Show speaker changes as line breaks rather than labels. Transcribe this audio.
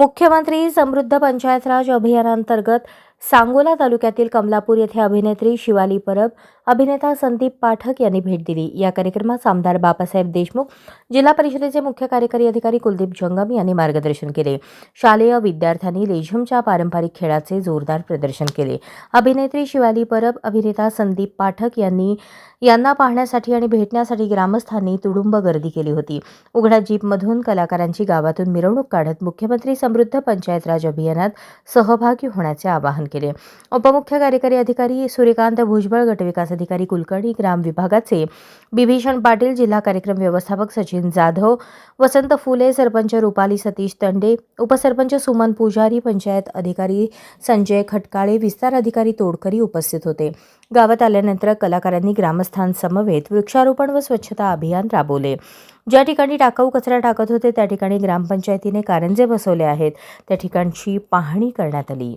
मुख्यमंत्री समृद्ध पंचायत राज अभियानांतर्गत सांगोला तालुक्यातील कमलापूर येथे अभिनेत्री शिवाली परब अभिनेता संदीप पाठक यांनी भेट दिली. या कार्यक्रमात आमदार बाबासाहेब देशमुख जिल्हा परिषदेचे मुख्य कार्यकारी अधिकारी कुलदीप जंगम यांनी मार्गदर्शन केले. शालेय विद्यार्थ्यांनी लेझिमच्या पारंपरिक खेळाचे जोरदार प्रदर्शन केले. अभिनेत्री शिवाली परब अभिनेता संदीप पाठक यांनी यांना पाहण्यासाठी आणि भेटण्यासाठी ग्रामस्थांनी तुडुंब गर्दी केली होती. उघड्या जीपमधून कलाकारांची गावातून मिरवणूक काढत मुख्यमंत्री समृद्ध पंचायत राज अभियानात सहभागी होण्याचे आवाहन केले. उपमुख्य कार्यकारी अधिकारी सूर्यकांत भुजबळ गटविकास अधिकारी कुलकर्णी ग्राम विभागाचे बिभीषण पाटील जिल्हा कार्यक्रम व्यवस्थापक सचिन जाधव वसंत फुले सरपंच रुपाली सतीश तंडे उपसरपंच सुमन पुजारी पंचायत अधिकारी संजय खटकाळे विस्तार अधिकारी तोडकरी उपस्थित होते. गावात आल्यानंतर कलाकारांनी ग्रामस्थांसमवेत वृक्षारोपण व स्वच्छता अभियान राबवले. ज्या ठिकाणी टाकाऊ कचरा टाकत होते त्या ठिकाणी ग्रामपंचायतीने कारंजे बसवले आहेत. त्या ठिकाणची पाहणी करण्यात आली.